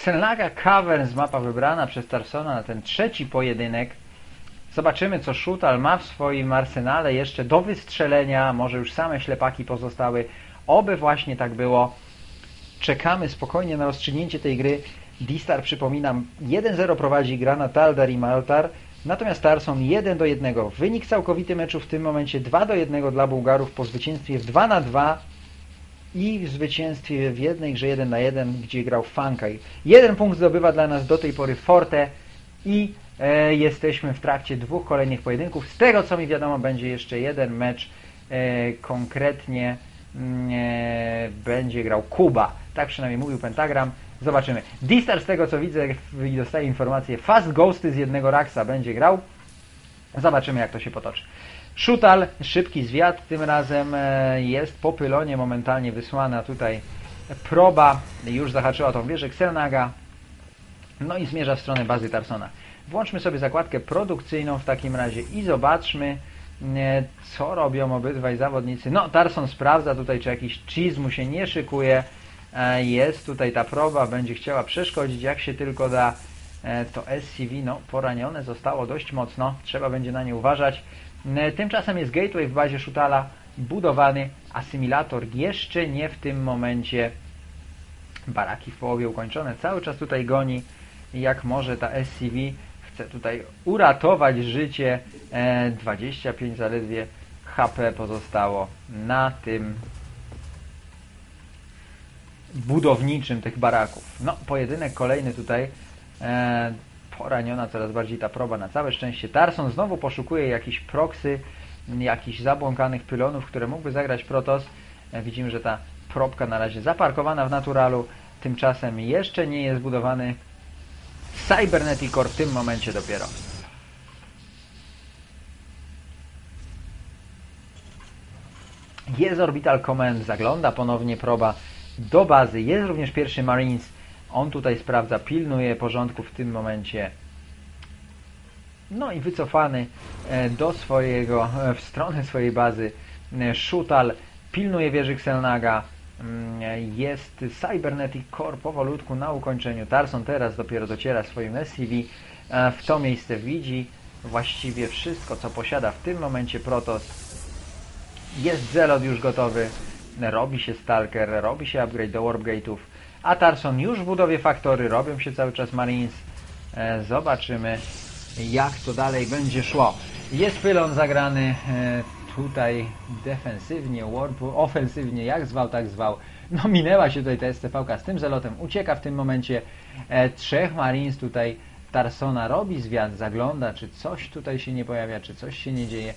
Xelnaga Caverns, mapa wybrana przez Tarsona na ten trzeci pojedynek. Zobaczymy, co Shutal ma w swoim arsenale jeszcze do wystrzelenia. Może już same ślepaki pozostały. Oby właśnie tak było. Czekamy spokojnie na rozstrzygnięcie tej gry. Distar, przypominam, 1-0 prowadzi Grana Taldar i Maltar. Natomiast Tarson 1 do 1. Wynik całkowity meczu w tym momencie 2 do 1 dla Bułgarów po zwycięstwie w 2 na 2 i w zwycięstwie w jednej grze 1 na 1, gdzie grał Fankaj. Jeden punkt zdobywa dla nas do tej pory Forte i e, jesteśmy w trakcie dwóch kolejnych pojedynków. Z tego co mi wiadomo będzie jeszcze jeden mecz e, konkretnie mm, e, będzie grał Kuba. Tak przynajmniej mówił Pentagram. Zobaczymy. Distar z tego co widzę i dostaję informację Fast Ghosty z jednego Raxa będzie grał. Zobaczymy jak to się potoczy. Szutal, szybki zwiat tym razem e, jest po pylonie momentalnie wysłana tutaj proba, już zahaczyła tą wieżę Xelnaga, no i zmierza w stronę bazy Tarsona. Włączmy sobie zakładkę produkcyjną w takim razie i zobaczmy e, co robią obydwaj zawodnicy. No Tarson sprawdza tutaj czy jakiś cheese mu się nie szykuje, e, jest tutaj ta proba, będzie chciała przeszkodzić jak się tylko da to SCV no, poranione zostało dość mocno, trzeba będzie na nie uważać. Tymczasem jest gateway w bazie Shutala budowany, asymilator jeszcze nie w tym momencie. Baraki w połowie ukończone, cały czas tutaj goni jak może ta SCV chce tutaj uratować życie 25 e, zaledwie HP pozostało na tym budowniczym tych baraków. No, pojedynek kolejny tutaj e, poraniona coraz bardziej ta proba na całe szczęście. Tarson znowu poszukuje jakichś proksy, jakichś zabłąkanych pylonów, które mógłby zagrać Protos. E, widzimy, że ta probka na razie zaparkowana w naturalu. Tymczasem jeszcze nie jest budowany Cybernetic Core w tym momencie dopiero. Jest Orbital Command, zagląda ponownie proba do bazy. Jest również pierwszy Marines on tutaj sprawdza, pilnuje porządku w tym momencie. No i wycofany e, do swojego, e, w stronę swojej bazy e, Shutal pilnuje wieży Xelnaga. Mm, jest Cybernetic Core powolutku na ukończeniu. Tarson teraz dopiero dociera swoim SCV. W to miejsce widzi właściwie wszystko, co posiada w tym momencie Protoss. Jest Zelot już gotowy. Robi się Stalker, robi się upgrade do Warp Gate'ów a Tarson już w budowie faktory, robią się cały czas Marines. Zobaczymy jak to dalej będzie szło. Jest pylon zagrany e, tutaj defensywnie, ofensywnie, jak zwał, tak zwał. No minęła się tutaj ta SCV z tym zelotem, ucieka w tym momencie. E, trzech Marines tutaj Tarsona robi zwiat, zagląda, czy coś tutaj się nie pojawia, czy coś się nie dzieje.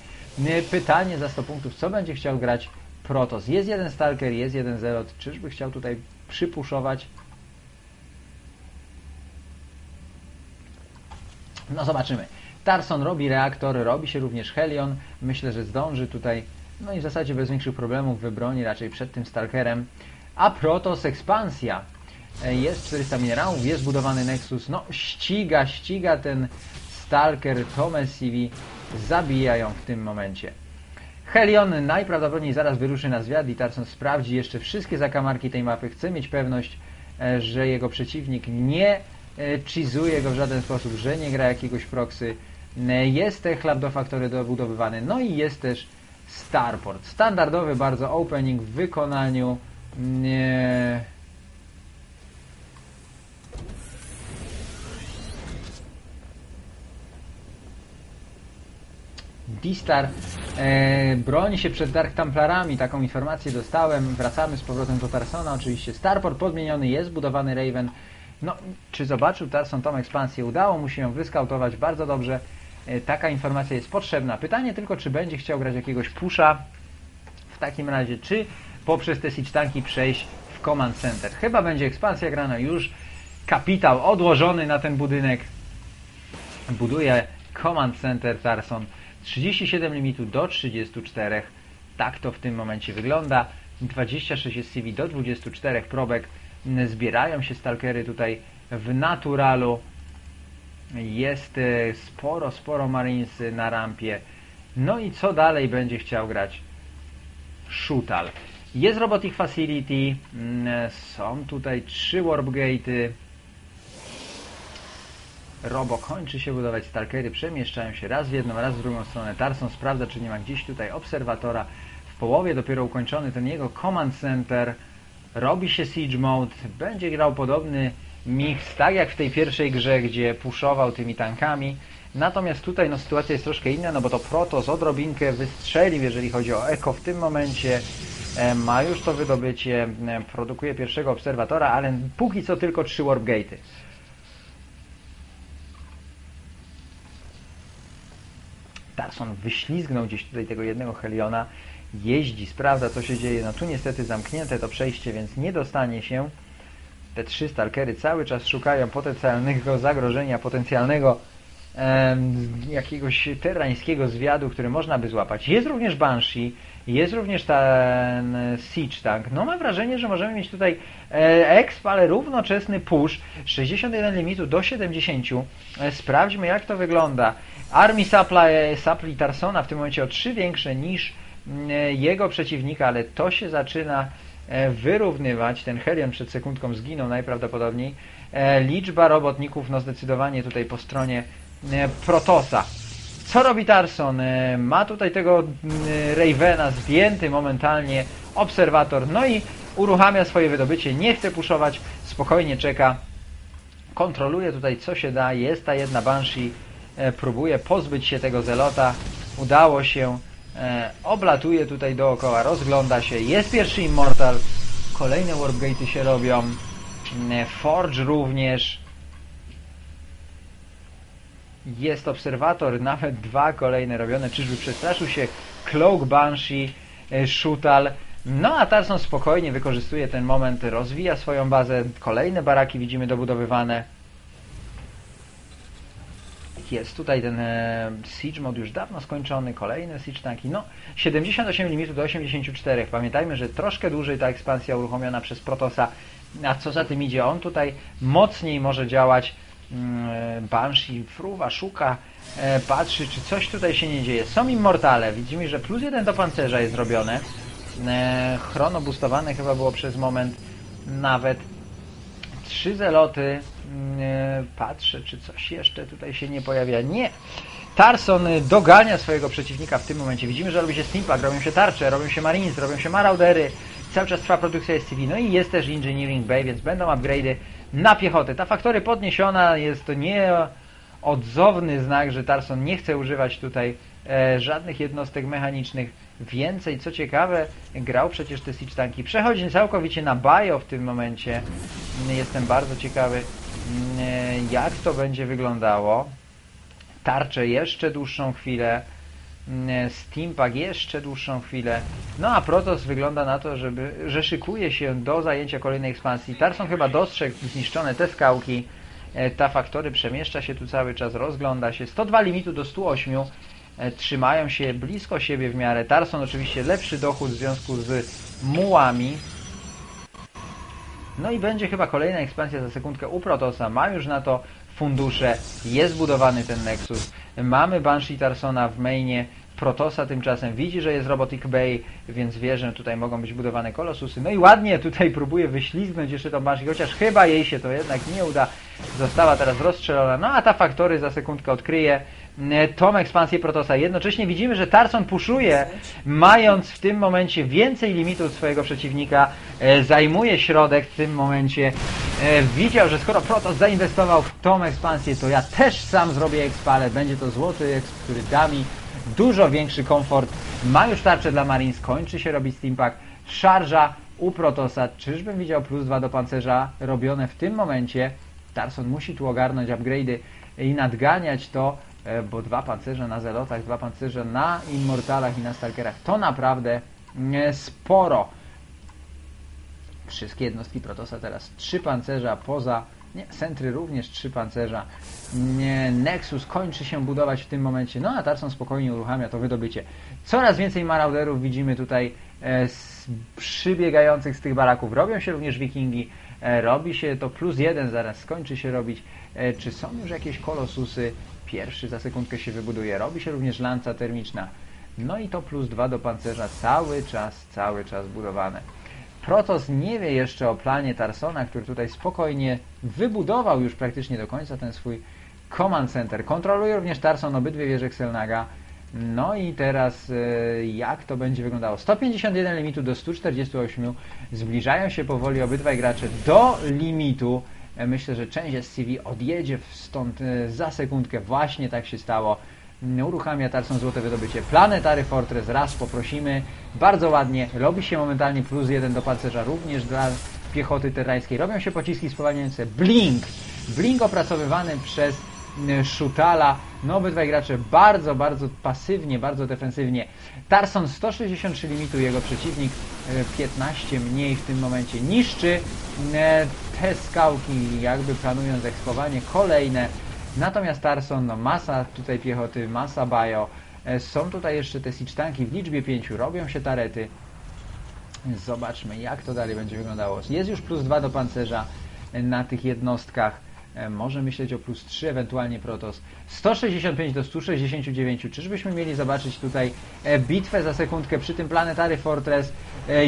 Pytanie za 100 punktów, co będzie chciał grać Protos? Jest jeden Stalker, jest jeden Zelot, czyżby chciał tutaj przypuszować. No zobaczymy. Tarson robi reaktor, robi się również Helion. Myślę, że zdąży tutaj, no i w zasadzie bez większych problemów wybroni raczej przed tym Stalkerem. A Protos ekspansja. Jest 400 minerałów, jest budowany Nexus. No ściga, ściga ten Stalker, Thomas CV. Zabijają w tym momencie. Helion najprawdopodobniej zaraz wyruszy na zwiat i Tarson sprawdzi jeszcze wszystkie zakamarki tej mapy. Chce mieć pewność, e, że jego przeciwnik nie cheezuje go w żaden sposób, że nie gra jakiegoś proxy. E, jest chleb do faktory dobudowywany, no i jest też Starport. Standardowy bardzo opening w wykonaniu Distar e, broni się przed Dark Templarami, taką informację dostałem. Wracamy z powrotem do Tarsona, oczywiście Starport podmieniony, jest budowany Raven. No, czy zobaczył Tarson tą ekspansję? Udało mu się ją wyskautować bardzo dobrze. E, taka informacja jest potrzebna. Pytanie tylko, czy będzie chciał grać jakiegoś pusha w takim razie, czy poprzez te siege tanki przejść w Command Center. Chyba będzie ekspansja grana już. Kapitał odłożony na ten budynek. Buduje Command Center Tarson. 37 limitu do 34. Tak to w tym momencie wygląda. 26 jest CV do 24 probek. Zbierają się stalkery tutaj w naturalu. Jest e, sporo, sporo Marines na rampie. No i co dalej będzie chciał grać? Shutal. Jest Robotic Facility. Mm, są tutaj trzy Warp Gate'y. Robo kończy się budować, Stalkery przemieszczają się raz w jedną, raz w drugą stronę. Tarson sprawdza, czy nie ma gdzieś tutaj obserwatora. W połowie dopiero ukończony ten jego command center. Robi się siege mode, będzie grał podobny mix, tak jak w tej pierwszej grze, gdzie puszował tymi tankami. Natomiast tutaj no, sytuacja jest troszkę inna, no bo to Protoss odrobinkę wystrzelił, jeżeli chodzi o Eko w tym momencie. E, ma już to wydobycie, e, produkuje pierwszego obserwatora, ale póki co tylko trzy warp gate'y. Tarson wyślizgnął gdzieś tutaj tego jednego Heliona, jeździ, sprawdza co się dzieje. No tu niestety zamknięte to przejście, więc nie dostanie się. Te trzy stalkery cały czas szukają potencjalnego zagrożenia, potencjalnego jakiegoś terrańskiego zwiadu, który można by złapać. Jest również Banshee, jest również ten Siege Tank. No mam wrażenie, że możemy mieć tutaj e, exp, ale równoczesny push. 61 limitu do 70. E, sprawdźmy jak to wygląda. Army Supply, supply Tarsona w tym momencie o 3 większe niż jego przeciwnika, ale to się zaczyna e, wyrównywać. Ten Helion przed sekundką zginął najprawdopodobniej. E, liczba robotników no zdecydowanie tutaj po stronie e, Protosa. Co robi Tarson? E, Ma tutaj tego Ravena zdjęty momentalnie, obserwator, no i uruchamia swoje wydobycie, nie chce puszować, spokojnie czeka, kontroluje tutaj co się da, jest ta jedna Banshee, e, próbuje pozbyć się tego Zelota, udało się, e, oblatuje tutaj dookoła, rozgląda się, jest pierwszy Immortal, kolejne Warpgate'y się robią, mm, Forge również, jest obserwator, nawet dwa kolejne robione. Czyżby przestraszył się Cloak Banshee, e, Shutal. No a Tarson spokojnie wykorzystuje ten moment, rozwija swoją bazę. Kolejne baraki widzimy dobudowywane. Jest tutaj ten e, Siege Mode już dawno skończony, kolejne Siege tanki. No, 78 limitu do 84. Pamiętajmy, że troszkę dłużej ta ekspansja uruchomiona przez Protosa. A co za tym idzie, on tutaj mocniej może działać Mm, Banshee fruwa, szuka, e, patrzy, czy coś tutaj się nie dzieje. Są immortale. Widzimy, że plus jeden do pancerza jest zrobione. E, chrono boostowane chyba było przez moment nawet. Trzy zeloty. Mm, e, patrzę, czy coś jeszcze tutaj się nie pojawia. Nie. Tarson dogania swojego przeciwnika w tym momencie. Widzimy, że robi się Steampack, robią się tarcze, robią się Marines, robią się Maraudery. Cały czas trwa produkcja SCV. No i jest też Engineering Bay, więc będą upgrade'y na piechotę. Ta faktory podniesiona jest to nie odzowny znak, że Tarson nie chce używać tutaj e, żadnych jednostek mechanicznych. Więcej, co ciekawe, grał przecież te siege tanki. Przechodzi całkowicie na bio w tym momencie. Jestem bardzo ciekawy, e, jak to będzie wyglądało. Tarcze jeszcze dłuższą chwilę. E, Steampack jeszcze dłuższą chwilę. No a Protoss wygląda na to, żeby, że szykuje się do zajęcia kolejnej ekspansji. Tarson chyba dostrzegł zniszczone te skałki. E, ta faktory przemieszcza się tu cały czas, rozgląda się. 102 limitu do 108. E, trzymają się blisko siebie w miarę. Tarson oczywiście lepszy dochód w związku z mułami. No i będzie chyba kolejna ekspansja za sekundkę u Protosa. Ma już na to fundusze. Jest budowany ten Nexus. Mamy Banshee Tarsona w mainie. Protosa tymczasem widzi, że jest Robotic Bay, więc wie, że tutaj mogą być budowane kolosusy. No i ładnie tutaj próbuje wyślizgnąć jeszcze tą Banshee, chociaż chyba jej się to jednak nie uda. Została teraz rozstrzelona. No a ta Faktory za sekundkę odkryje tą ekspansję Protosa. Jednocześnie widzimy, że Tarson puszuje, mając w tym momencie więcej limitu swojego przeciwnika, e, zajmuje środek w tym momencie. E, widział, że skoro Protos zainwestował w tą ekspansję, to ja też sam zrobię ekspale. Będzie to złoty exp, który da mi dużo większy komfort. Ma już tarczę dla Marines, kończy się robić Steampack. Szarża u Protosa. Czyżbym widział plus 2 do pancerza robione w tym momencie? Tarson musi tu ogarnąć upgrade'y i nadganiać to, e, bo dwa pancerze na Zelotach, dwa pancerze na Immortalach i na Stalkerach to naprawdę e, sporo. Wszystkie jednostki Protosa teraz trzy pancerza poza nie, Sentry również trzy pancerza. Nie, Nexus kończy się budować w tym momencie. No a Tarson spokojnie uruchamia to wydobycie. Coraz więcej marauderów widzimy tutaj e, z, przybiegających z tych baraków. Robią się również wikingi. E, robi się to plus jeden, zaraz skończy się robić. E, czy są już jakieś kolosusy? Pierwszy za sekundkę się wybuduje. Robi się również lanca termiczna. No i to plus dwa do pancerza cały czas, cały czas budowane. Protos nie wie jeszcze o planie Tarsona, który tutaj spokojnie wybudował już praktycznie do końca ten swój Command Center. Kontroluje również Tarson obydwie wieże Xelnaga. No i teraz e, jak to będzie wyglądało? 151 limitu do 148. Zbliżają się powoli obydwaj gracze do limitu. E, Myślę, że część SCV odjedzie stąd e, za sekundkę. Właśnie tak się stało. Mm, Uruchamia Tarson Złote Wydobycie. Planetary Fortress raz poprosimy. Bardzo ładnie. Robi się momentalnie plus jeden do pancerza również dla piechoty terrańskiej. Robią się pociski spowalniające. Blink! Blink opracowywany przez mm, Szutala. No obydwaj gracze bardzo, bardzo pasywnie, bardzo defensywnie. Tarson 163 limitu, jego przeciwnik e, 15 mniej w tym momencie niszczy e, te skałki, jakby planując ekspowanie kolejne. Natomiast Tarson, no masa tutaj piechoty, masa bio. E, Są tutaj jeszcze te siege tanki w liczbie 5, robią się tarety. Zobaczmy, jak to dalej będzie wyglądało. Jest już plus 2 do pancerza e, na tych jednostkach. E, Może myśleć o plus 3, ewentualnie Protos. 165 do 169. Czyżbyśmy mieli zobaczyć tutaj bitwę za sekundkę przy tym Planetary Fortress?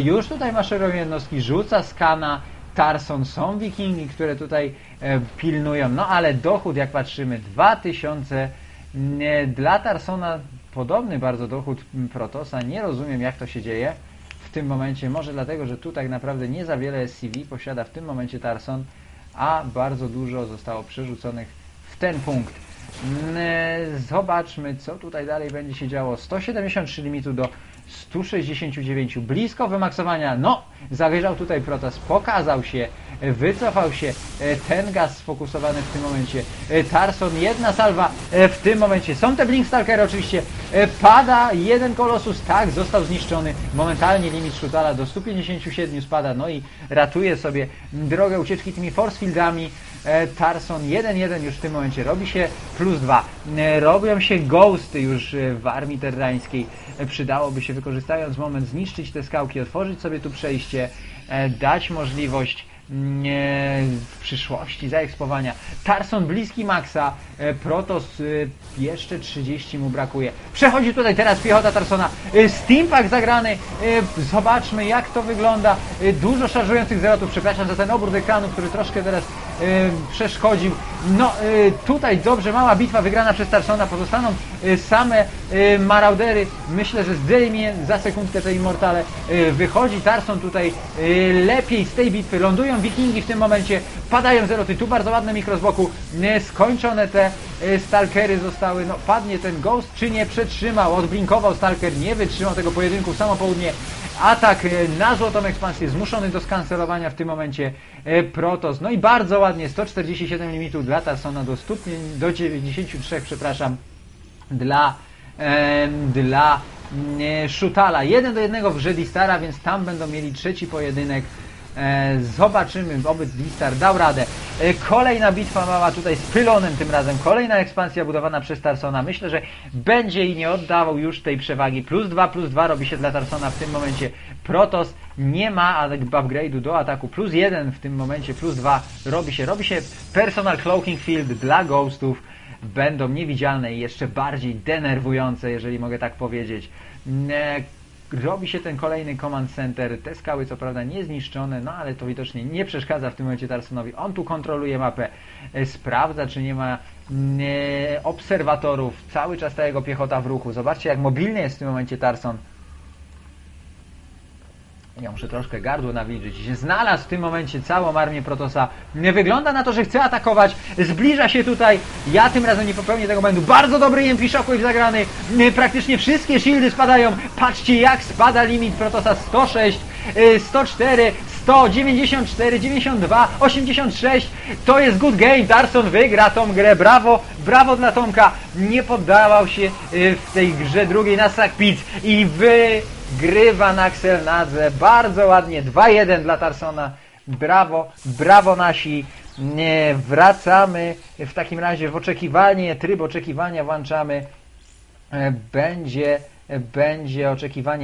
Już tutaj maszerują jednostki, rzuca skana. Tarson, są wikingi, które tutaj e, pilnują. No ale dochód, jak patrzymy, 2000 nie, dla Tarsona podobny bardzo dochód Protosa. Nie rozumiem, jak to się dzieje w tym momencie. Może dlatego, że tu tak naprawdę nie za wiele SCV posiada w tym momencie Tarson, a bardzo dużo zostało przerzuconych w ten punkt. Mm, e, Zobaczmy, co tutaj dalej będzie się działo. 173 limitu do 169. Blisko wymaksowania. No, zawyżał tutaj Protas, pokazał się, e, wycofał się. e, Ten gaz sfokusowany w tym momencie. E, Tarson, jedna salwa w tym momencie. Są te Blinkstalkery oczywiście. E, Pada jeden kolosus, tak, został zniszczony. Momentalnie limit Szutala do 157 spada, no i ratuje sobie drogę ucieczki tymi forcefieldami. E, Tarson 1-1 już w tym momencie robi się plus 2. E, Robią się ghosty już w armii terrańskiej. Przydałoby się wykorzystając moment zniszczyć te skałki, otworzyć sobie tu przejście, dać możliwość w przyszłości zaekspowania. Tarson bliski maksa, e, Protos e, jeszcze 30 mu brakuje. Przechodzi tutaj teraz piechota Tarsona. E, Steampack zagrany. Zobaczmy jak to wygląda. Dużo szarżujących zerotów. Przepraszam za ten obrót ekranu, który troszkę teraz przeszkodził. No e, tutaj dobrze, mała bitwa wygrana przez Tarsona. Pozostaną e, same maraudery. Myślę, że zdejmie za sekundkę te Immortale. Wychodzi Tarson tutaj lepiej z tej bitwy. Lądują wikingi w tym momencie. Padają zeroty. Tu bardzo ładne mikro z boku. Skończone te stalkery zostały. No padnie ten ghost, czy nie przetrzymał. Odblinkował stalker, nie wytrzymał tego pojedynku w samo południe. Atak e, na złotą ekspansję zmuszony do skancelowania w tym momencie e, Protos. No i bardzo ładnie 147 limitów dla Tarsona do 100, do 93, przepraszam, dla em, dla mm, Szutala. Jeden do jednego w grze Distara, więc tam będą mieli trzeci pojedynek. E, zobaczymy, oby Distar dał radę. E, kolejna bitwa mała tutaj z Pylonem tym razem. Kolejna ekspansja budowana przez Tarsona. Myślę, że będzie i nie oddawał już tej przewagi. Plus 2, plus 2 robi się dla Tarsona w tym momencie. Protos nie ma upgrade'u do ataku. Plus 1 w tym momencie, plus 2 robi się. Robi się personal cloaking field dla ghostów będą niewidzialne i jeszcze bardziej denerwujące, jeżeli mogę tak powiedzieć. E, Robi się ten kolejny command center. Te skały co prawda nie zniszczone, no ale to widocznie nie przeszkadza w tym momencie Tarsonowi. On tu kontroluje mapę, e, sprawdza czy nie ma mm, e, obserwatorów. Cały czas ta jego piechota w ruchu. Zobaczcie jak mobilny jest w tym momencie Tarson. Ja muszę troszkę gardło nawilżyć. Znalazł w tym momencie całą armię Protosa. Wygląda na to, że chce atakować. Zbliża się tutaj. Ja tym razem nie popełnię tego błędu. Bardzo dobry EMP Shockwave zagrany. Nie, Praktycznie wszystkie shieldy spadają. Patrzcie jak spada limit Protosa. 106, y, 104, 100, 94, 92, 86. To jest good game. Darson wygra tą grę. Brawo, brawo dla Tomka. Nie poddawał się y, w tej grze drugiej na Sack i wygrywa na Xelnadze. Bardzo ładnie. 2-1 dla Tarsona. Brawo, brawo nasi. Nie, wracamy w takim razie w oczekiwanie, tryb oczekiwania włączamy. E, Będzie, będzie oczekiwanie